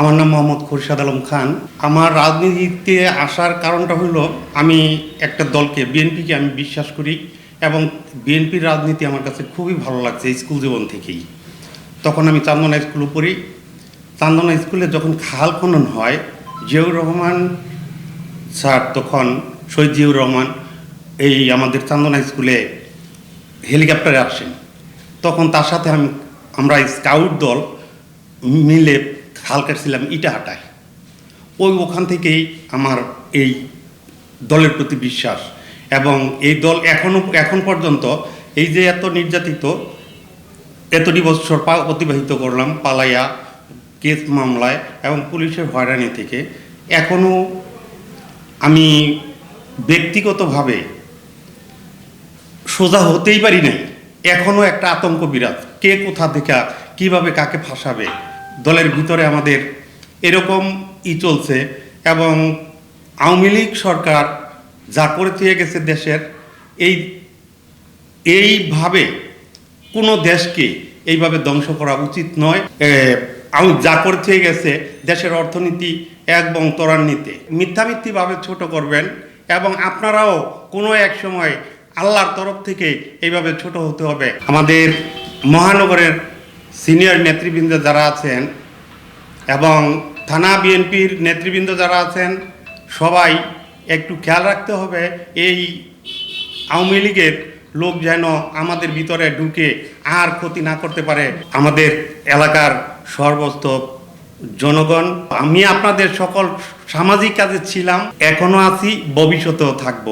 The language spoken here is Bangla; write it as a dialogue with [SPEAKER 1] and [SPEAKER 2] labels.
[SPEAKER 1] আমার নাম মোহাম্মদ খুরশাদ আলম খান। আমার রাজনীতিতে আসার কারণটা হলো আমি একটা দলকে, বিএনপিকে আমি বিশ্বাস করি এবং বিএনপির রাজনীতি আমার কাছে খুবই ভালো লাগছে স্কুল জীবন থেকেই। তখন আমি চান্দনা স্কুলে পড়ি। চান্দনা স্কুলে যখন খাল খনন হয়, জিয়াউর রহমান স্যার তখন শহীদ জিয়াউর রহমান এই আমাদের চান্দনা স্কুলে হেলিকপ্টারে আসেন। তখন তার সাথে আমি, আমরা স্কাউট দল মিলে খাল কাটছিলাম ইটাহাটায় ওই ওখান থেকেই আমার এই দলের প্রতি বিশ্বাস এবং এই দল এখনও এখন পর্যন্ত এই যে এত নির্যাতিত এতটি বছর পা অতিবাহিত করলাম পালাইয়া কেস মামলায় এবং পুলিশের হয়রানি থেকে এখনও আমি ব্যক্তিগতভাবে সোজা হতেই পারি নাই। এখনও একটা আতঙ্ক বিরাজ। কে কোথা থেকে, কীভাবে কাকে ফাঁসাবে দলের ভিতরে আমাদের এরকম ই চলছে এবং আওয়ামী লীগ সরকার যা করে দিয়ে গেছে দেশের, এই, এইভাবে কোনো দেশকে এইভাবে ধ্বংস করা উচিত নয়। আম যা করে থেকে গেছে দেশের অর্থনীতি এবং ত্বরান্বিতে। মিথ্যামিথ্যিভাবে ছোট করবেন এবং আপনারাও কোনো এক সময় আল্লাহর তরফ থেকে এইভাবে ছোট হতে হবে। আমাদের মহানগরের সিনিয়র নেতৃবৃন্দ যারা আছেন এবং থানা বিএনপির নেতৃবৃন্দ যারা আছেন, সবাই একটু খেয়াল রাখতে হবে, এই আওয়ামী লীগের লোক যেন আমাদের ভিতরে ঢুকে আর ক্ষতি না করতে পারে। আমাদের এলাকার সর্বস্ত জনগণ। আমি আপনাদের সকল সামাজিক কাজে ছিলাম, এখনও আছি, ভবিষ্যতেও থাকব।